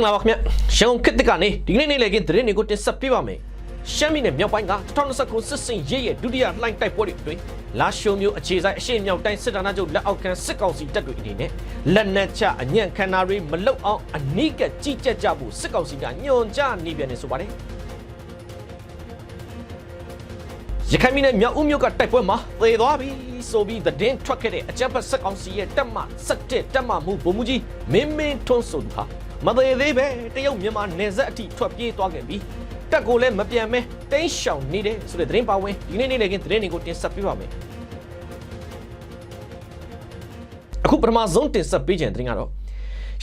င်္ဂလာပါခင်ဗျရှုံခစ်တကနေဒီကနေ့နေ့လည်ကင်းသတင်းတွေကိုတင်ဆက်ပေးပါမယ်ရှမ်းပြည်နယ်မြောက်ပိုင်းက2019စစ်စင်ရေးရဲ့ဒုတိယလှိုင်းတိုက်ပွဲတွေအတွင်းလာရှိုမျိုးအခြေဆိုင်အရှေ့မြောက်တိုင်းစစ်တပ်ချုပ်လက်အောက်ခံစစ်ကောင်စီတပ်တွေအနေနဲ့လက်နက်ချအညံ့ခန္ဓာတွေမလုအောင်အနိကကြီးကြပ်ကြဖို့စစ်ကောင်စီကညွှန်ကြားနေပြန်နေဆိုပါတယ်ရခိုင်ပြည်နယ်မြောက်ဦးမြို့ကတိုက်ပွဲမှာသေသွားပြီဆိုပြီးသတင်းထွက်ခဲ့တဲ့အကြမ်းဖက်စစ်ကောင်စီရဲ့တပ်မ17တပ်မမှုဗိုလ်မှူးကြီးမင်းမင်းထွန်းဆိုသူဟာ မသေးသေးပဲတရုတ်မြန်မာနယ်စပ်အထိထွက်ပြေးသွားခဲ့ပြီးတက်ကိုလည်းမပြန်မဲတင်းရှောင်နေတယ်ဆိုတဲ့သတင်းပါဝင်ဒီနေ့နေ့လည်းကင်းသတင်းတွေကိုတင်ဆက်ပေးပါမယ်အခုပထမဆုံးတင်ဆက်ပေးခြင်းသတင်းကတော့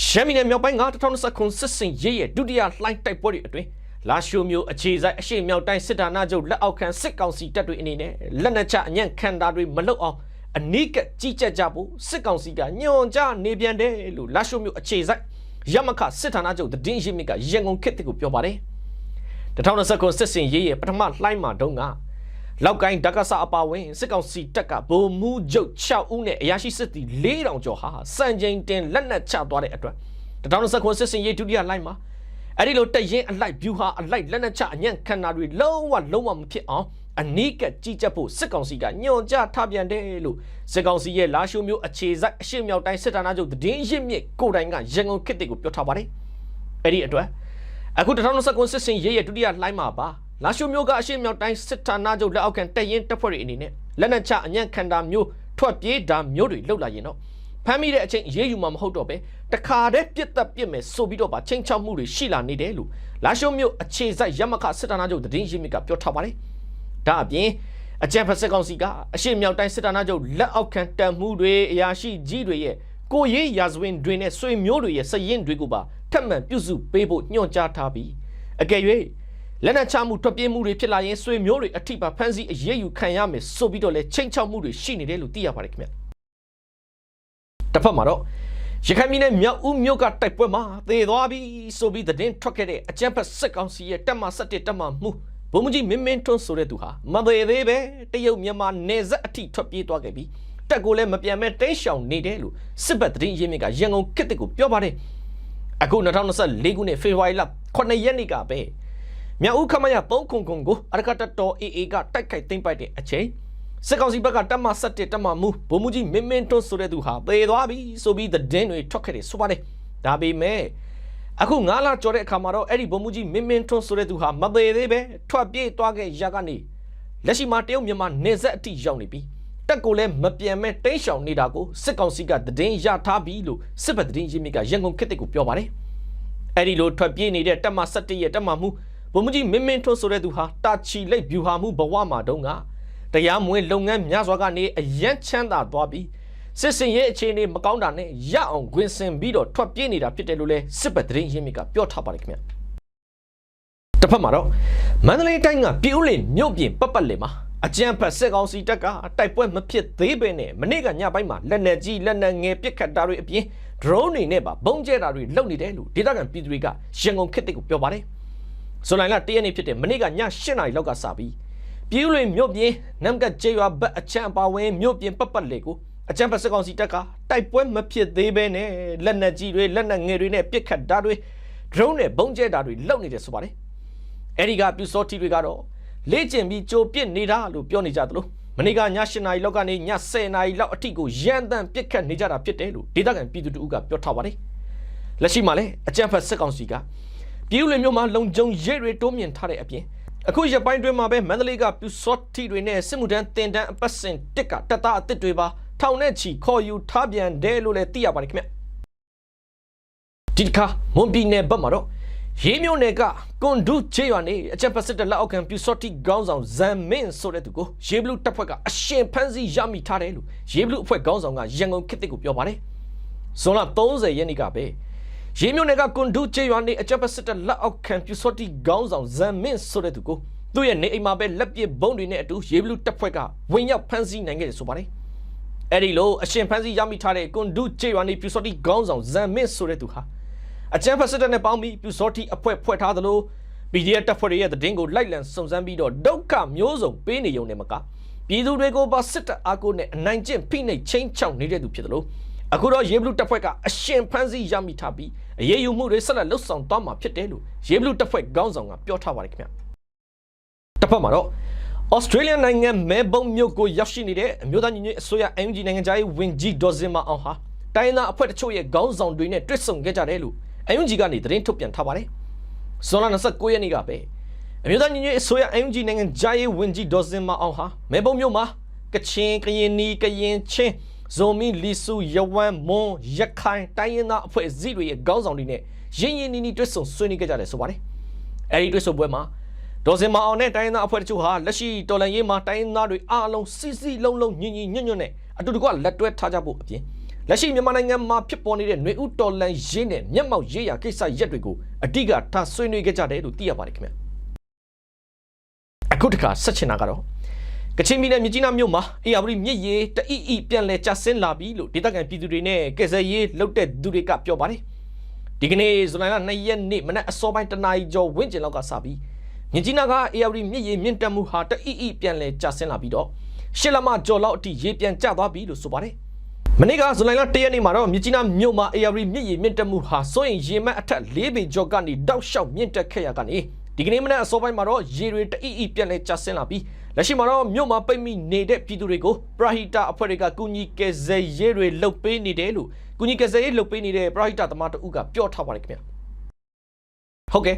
ရှမ်းပြည်နယ်မြောက်ပိုင်းက2019စစ်စင်ရေးရဲ့ဒုတိယလှိုင်းတိုက်ပွဲတွေအတွင်းလာရှိုမျိုးအခြေဆိုင်အရှိမြောက်တိုင်းစစ်ဌာနချုပ်လက်အောက်ခံစစ်ကောင်စီတပ်တွေအနေနဲ့လက်နက်ချအညံ့ခံတာတွေမလုပ်အောင်အနိကကြီးကြပ်ကြဖို့စစ်ကောင်စီကညွှန်ကြားနေပြန်တယ်လို့လာရှိုမျိုးအခြေဆိုင် ရမခစစ်ဌာနချုပ်တည်င်းရှိမြစ်ကရန်ကုန်ခေတ်ကိုပြောပါတယ်2019စစ်စင်ရေးရဲ့ပထမလှိုင်းမှာတုန်းကလောက်ကိုင်းဒကဆာအပါဝင်စစ်ကောင်စီတပ်ကဗိုလ်မှူးချုပ်6ဦးနဲ့အရာရှိစစ်သည်4000ကျော်ဟာစံချိန်တင်လက်နက်ချသွားတဲ့အတွက်2019စစ်စင်ရေးဒုတိယလှိုင်းမှာအဲ့ဒီလိုတက်ရင်အလိုက်ဗျူဟာအလိုက်လက်နက်ချအညံ့ခန္ဓာတွေလုံးဝလုံးဝမဖြစ်အောင် အနိကကြီးကြပ်ဖို့စစ်ကောင်စီကညွှန်ကြားထားပြန်တယ်လို့စစ်ကောင်စီရဲ့လာရှိုမျိုးအခြေစိုက်အရှိမြောက်တိုင်းစစ်ဌာနချုပ်တည်င်းရစ်မြစ်ကိုတိုင်ကရန်ကုန်ခေတ်တွေကိုပြောထားပါတယ်အဲ့ဒီအတွက်အခု2019စစ်စင်ရေးရဲ့ဒုတိယလှိုင်းမှာပါလာရှိုမျိုးကအရှိမြောက်တိုင်းစစ်ဌာနချုပ်လက်အောက်ခံတက်ရင်တပ်ဖွဲ့တွေအနေနဲ့လက်နက်ချအညံ့ခန္ဓာမျိုးထွက်ပြေးတာမျိုးတွေလှုပ်လာရင်တော့ဖမ်းမိတဲ့အချိန်ရေးယူမှာမဟုတ်တော့ပဲတခါတည်းပြစ်သက်ပြစ်မယ်ဆိုပြီးတော့ပါချိန်ချောက်မှုတွေရှိလာနေတယ်လို့လာရှိုမျိုးအခြေစိုက်ရမခစစ်ဌာနချုပ်တည်င်းရစ်မြစ်ကပြောထားပါတယ် ဒါအပြင်အကြံဖက်စစ်ကောင်စီကအရှိမြောက်တိုင်းစစ်ဌာနချုပ်လက်အောက်ခံတံမှုတွေအရာရှိကြီးတွေရဲ့ကိုရေးရာဇဝင်တွေနဲ့ဆွေမျိုးတွေရဲ့စရင်တွေကိုပါထပ်မံပြုစုပေးဖို့ညွှန်ကြားထားပြီးအကယ်၍လက်နက်ချမှုထွက်ပြေးမှုတွေဖြစ်လာရင်ဆွေမျိုးတွေအထိပါဖမ်းဆီးအရေးယူခံရမယ်ဆိုပြီးတော့လဲချိန်ချောက်မှုတွေရှိနေတယ်လို့သိရပါတယ်ခင်ဗျတစ်ဖက်မှာတော့ရခိုင်ပြည်နယ်မြောက်ဦးမြို့ကတိုက်ပွဲမှာသေသွားပြီဆိုပြီးသတင်းထွက်ခဲ့တဲ့အကြမ်းဖက်စစ်ကောင်စီရဲ့တပ်မ17တပ်မမှု ဘုံမကြီးမင်းမင်းထွန်းဆိုတဲ့သူဟာမသေးသေးပဲတရုတ်မြန်မာနယ်စပ်အထိထွက်ပြေးသွားခဲ့ပြီးတက်ကိုလည်းမပြန်မဲတိတ်ရှောင်နေတယ်လို့စစ်ဘက်သတင်းရင်းမြစ်ကရန်ကုန်ခေတ်ကိုပြောပါတယ်အခု2024ခုနှစ်ဖေဖော်ဝါရီလ9ရက်နေ့ကပဲမြောက်ဦးခမရ3ခုခုကိုအရကတတော် AA ကတိုက်ခိုက်သိမ်းပိုက်တဲ့အချိန်စစ်ကောင်စီဘက်ကတပ်မ17တပ်မမူဗိုလ်မှူးကြီးမင်းမင်းထွန်းဆိုတဲ့သူဟာသေသွားပြီဆိုပြီးသတင်းတွေထွက်ခဲ့တယ်ဆိုပါတယ်ဒါပေမဲ့ အခု9လကျော်တဲ့အခါမှာတော့အဲ့ဒီဗိုလ်မှူးကြီးမင်းမင်းထွန်းဆိုတဲ့သူဟာမသေးသေးပဲထွက်ပြေးသွားခဲ့ရကနေလက်ရှိမှာတရုတ်မြန်မာနေဆက်အထိရောက်နေပြီတက်ကိုလည်းမပြန်မဲ့တိတ်ရှောင်နေတာကိုစစ်ကောင်စီကသတင်းရထားပြီလို့စစ်ဘက်သတင်းရင်းမြစ်ကရန်ကုန်ခေတ်ကိုပြောပါတယ်အဲ့ဒီလိုထွက်ပြေးနေတဲ့တပ်မ17ရဲ့တပ်မမှုဗိုလ်မှူးကြီးမင်းမင်းထွန်းဆိုတဲ့သူဟာတာချီလိတ်ဗျူဟာမှုဘဝမှာတုန်းကတရားမဝင်လုပ်ငန်းများစွာကနေအယံချမ်းသာသွားပြီး စစ်စင်ရဲ့အခြေအနေမကောင်းတာနဲ့ရအောင်ခွင်စင်ပြီးတော့ထွက်ပြေးနေတာဖြစ်တယ်လို့လဲစစ်ဘက်သတင်းရင်းမြစ်ကပြောထားပါတယ်ခင်ဗျတစ်ဖက်မှာတော့မန္တလေးတိုင်းကပြည်ဦးလင်မြို့ပြင်ပတ်ပတ်လည်မှာအကြံဖက်စစ်ကောင်စီတပ်ကတိုက်ပွဲမဖြစ်သေးပဲနဲ့မနေ့ကညပိုင်းမှာလက်နက်ကြီးလက်နက်ငယ်ပစ်ခတ်တာတွေအပြင် drone တွေနဲ့ပါဘုံကျဲတာတွေလုပ်နေတယ်လို့ဒေသခံပြည်သူတွေကရန်ကုန်ခေတ်ကိုပြောပါတယ်ဇွန်လလတရက်နေ့ဖြစ်တဲ့မနေ့ကည8နာရီလောက်ကစပြီးပြည်ဦးလင်မြို့ပြင်နမ်ကတ်ကျေးရွာဘက်အချမ်းအပါဝင်မြို့ပြင်ပတ်ပတ်လေကို အချမ်းဖက်စစ်ကောင်စီတပ်ကတိုက်ပွဲမဖြစ်သေးဘဲနဲ့လက်နက်ကြီးတွေလက်နက်ငယ်တွေနဲ့ပစ်ခတ်တာတွေ drone နဲ့ဘုံကျဲတာတွေလုပ်နေတယ်ဆိုပါတယ်အဲ့ဒီကပြူစောတီတွေကတော့လေ့ကျင့်ပြီးကြိုပစ်နေတာလို့ပြောနေကြသလိုမနေ့ကည8နာရီလောက်ကနေည10နာရီလောက်အထိကိုရန်တမ်းပစ်ခတ်နေကြတာဖြစ်တယ်လို့ဒေသခံပြည်သူတို့ကပြောထားပါတယ်လက်ရှိမှာလည်းအကြမ်းဖက်စစ်ကောင်စီကပြည်ဦးလွင်မြို့မှာလုံခြုံရေးတွေတိုးမြင့်ထားတဲ့အပြင်အခုရပိုင်းတွင်မှာပဲမန္တလေးကပြူစောတီတွေနဲ့စစ်မှုထမ်းတင်တန်းအပတ်စဉ်တစ်ကတပ်သားအစ်စ်တွေပါ ထောင်နဲ့ချီခေါ်ယူထားပြန်တယ်လို့လည်းသိရပါတယ်ခင်ဗျဒီတစ်ခါမွန်ပြည်နယ်ဘက်မှာတော့ရေးမျိုးနယ်ကကွန်ဒုချေရွာနေအချက်ပတ်စစ်တပ်လက်အောက်ခံပြူစောတိခေါင်းဆောင်ဇမ်မင်းဆိုတဲ့သူကိုရေးဘလူးတပ်ဖွဲ့ကအရှင်ဖမ်းဆီးရမိထားတယ်လို့ရေးဘလူးအဖွဲ့ခေါင်းဆောင်ကရန်ကုန်ခေတ်ကိုပြောပါတယ်ဇွန်လ30ရက်နေ့ကပဲရေးမျိုးနယ်ကကွန်ဒုချေရွာနေအချက်ပတ်စစ်တပ်လက်အောက်ခံပြူစောတိခေါင်းဆောင်ဇမ်မင်းဆိုတဲ့သူကိုသူ့ရဲ့နေအိမ်မှာပဲလက်ပစ်ဘုံတွေနဲ့အတူရေးဘလူးတပ်ဖွဲ့ကဝင်ရောက်ဖမ်းဆီးနိုင်ခဲ့တယ်ဆိုပါတယ် အဲ့ဒီလိုအရှင်ဖမ်းဆီးရမိထားတဲ့ကွန်ဒုချေရွာနေပြူစောတိခေါင်းဆောင်ဇမ်မင်းဆိုတဲ့သူဟာအချမ်းဖက်စစ်တပ်နဲ့ပေါင်းပြီးပြူစောတိအဖွဲ့ဖွဲ့ထားသလို PDF တပ်ဖွဲ့ရဲ့တည်င်းကိုလိုက်လံစုံစမ်းပြီးတော့ဒုက္ခမျိုးစုံပေးနေုံနဲ့မကပြည်သူတွေကိုပါစစ်တပ်အားကိုနဲ့အနိုင်ကျင့်ဖိနှိပ်ချင်းချောက်နေတဲ့သူဖြစ်သလိုအခုတော့ရေဘလူးတပ်ဖွဲ့ကအရှင်ဖမ်းဆီးရမိထားပြီးအရေးယူမှုတွေဆက်လက်လှုပ်ဆောင်သွားမှာဖြစ်တယ်လို့ရေဘလူးတပ်ဖွဲ့ခေါင်းဆောင်ကပြောထားပါတယ်ခင်ဗျာတစ်ဖက်မှာတော့ ဩစတြေးလျနိုင်ငံမဲဘုံမြို့ကိုရောက်ရှိနေတဲ့အမျိုးသားညီညွတ်ရေးအစိုးရ NUG နိုင်ငံသားရေးဝန်ကြီးဒေါ်စင်မအောင်ဟာတိုင်းသားအဖွဲ့တချို့ရဲ့ခေါင်းဆောင်တွေနဲ့တွေ့ဆုံခဲ့ကြတယ်လို့ NUG ကနေသတင်းထုတ်ပြန်ထားပါတယ်ဇွန်လ29ရက်နေ့ကပဲအမျိုးသားညီညွတ်ရေးအစိုးရ NUG နိုင်ငံသားရေးဝန်ကြီးဒေါ်စင်မအောင်ဟာမဲဘုံမြို့မှာကချင်ကရင်နီကရင်ချင်းဇုံမီလီဆူယဝမ်မွန်ရခိုင်တိုင်းရင်းသားအဖွဲ့အစည်းတွေရဲ့ခေါင်းဆောင်တွေနဲ့ရင်းရင်းနှီးနှီးတွေ့ဆုံဆွေးနွေးခဲ့ကြတယ်ဆိုပါတယ်အဲဒီတွေ့ဆုံပွဲမှာ ဒေါ်စင်မအောင်နဲ့တိုင်းရင်းသားအဖွဲ့တချို့ဟာလက်ရှိတော်လန်ရေးမှာတိုင်းရင်းသားတွေအားလုံးစီစီလုံးလုံးညင်ညင်ညွတ်ညွတ်နဲ့အတူတကွလက်တွဲထားကြဖို့အပြင်လက်ရှိမြန်မာနိုင်ငံမှာဖြစ်ပေါ်နေတဲ့ຫນွေဥတော်လန်ရေးနဲ့မျက်မှောက်ရေးရာကိစ္စရက်တွေကိုအတိကထားဆွေးနွေးခဲ့ကြတယ်လို့သိရပါတယ်ခင်ဗျအခုတခါဆက်ချင်တာကတော့ကချင်ပြည်နယ်မြစ်ကြီးနားမြို့မှာအေယာဝတီမြစ်ရေတအီအီပြန်လဲကျဆင်းလာပြီလို့ဒေသခံပြည်သူတွေနဲ့ကယ်ဆယ်ရေးလုပ်တဲ့သူတွေကပြောပါတယ်ဒီကနေ့ဇူလိုင်လ2ရက်နေ့မနက်အစောပိုင်းတနာရီကျော်ဝင့်ကျင်လောက်ကစပြီး မြစ်ကြီးနားကအေယာဝတီမြစ်ရေမြင့်တက်မှုဟာတအီအီပြန်လဲကျဆင်းလာပြီးတော့ရှစ်လမကျော်လောက်အထိရေပြန်ကျသွားပြီလို့ဆိုပါတယ်မနေ့ကဇူလိုင်လ1ရက်နေ့မှာတော့မြစ်ကြီးနားမြို့မှာအေယာဝတီမြစ်ရေမြင့်တက်မှုဟာစိုးရင်ရေမက်အထက်၄ပေကျော်ကနေတောက်လျှောက်မြင့်တက်ခဲ့ရကနေဒီကနေ့မနက်အစောပိုင်းမှာတော့ရေတွေတအီအီပြန်လဲကျဆင်းလာပြီးလက်ရှိမှာတော့မြို့မှာပိတ်မိနေတဲ့ပြည်သူတွေကိုပရဟိတအဖွဲ့တွေကကူညီကယ်ဆယ်ရေးတွေလှုပ်ပေးနေတယ်လို့ကူညီကယ်ဆယ်ရေးလှုပ်ပေးနေတဲ့ပရဟိတသမားတဦးကပြောထားပါတယ်ခင်ဗျဟုတ်ကဲ့